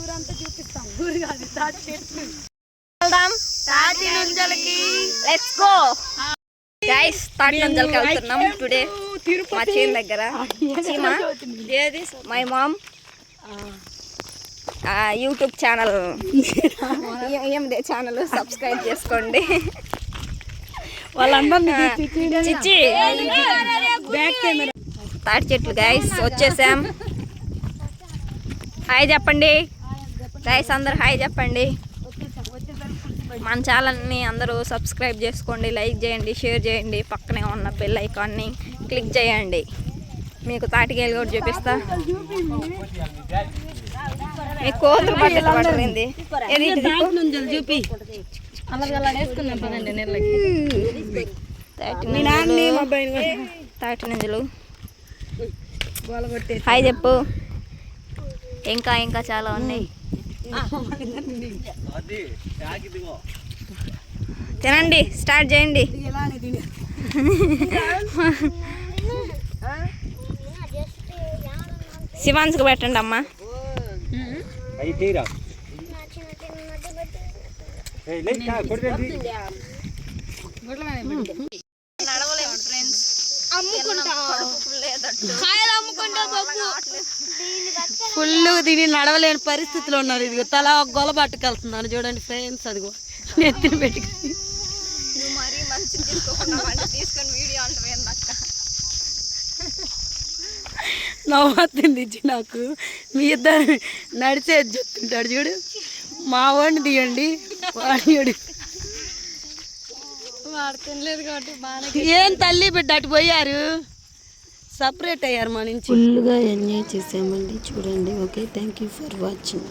ఊరంతా చూపిస్తాం. ఊరు కాదు తాటి చెట్లు వెళ్దాం. లెట్స్ గో గైస్ తాటి నుంజలకి వెళ్తున్నాం టుడే. మా చేను దగ్గర. చీమా? మై మామ్ యూట్యూబ్ ఛానల్ ఏందే ఛానల్ సబ్స్క్రైబ్ చేసుకోండి. వాళ్ళందరినీ చిచ్చి. బ్యాక్ కెమెరా తాటి చెట్లు గైస్ వచ్చేసాం. హాయ్ చెప్పండి. గైస్ అందరు హాయ్ చెప్పండి. మన ఛానల్ని అందరూ సబ్స్క్రైబ్ చేసుకోండి లైక్ చేయండి షేర్ చేయండి. పక్కనే ఉన్న బెల్ ఐకాన్ని క్లిక్ చేయండి. మీకు తాటికేలు కూడా చూపిస్తా. మీ కోతులు పడ్డది చూపి తాటి మీ హాయ్ చెప్పు. ఇంకా ఇంకా చాలా ఉన్నాయి. తినండి స్టార్ట్ చేయండి. శివాన్స్కి పెట్టండి అమ్మా. అవి తీరా. ఏయ్, లే, ఫుల్ తిని నడవలేని పరిస్థితిలో ఉన్నారు. ఇదిగో తల ఒక గొల పట్టుకెళ్తున్నారు చూడండి ఫ్రెండ్స్ అదిగో. నెత్తిన పెట్టుకుని అక్క? నవ్వుతుంది ఇచ్చి నాకు. మీ ఇద్దరు నడిచేది చెప్తుంటాడు చూడు. మా వాడిని తీయండి. వాడి ఏం తల్లి బిడ్డ అటు పోయారు? సపరేట్ అయ్యారు మా నుంచి. ఫుల్గా ఎంజాయ్ చేసామండి చూడండి. Okay thank you for watching.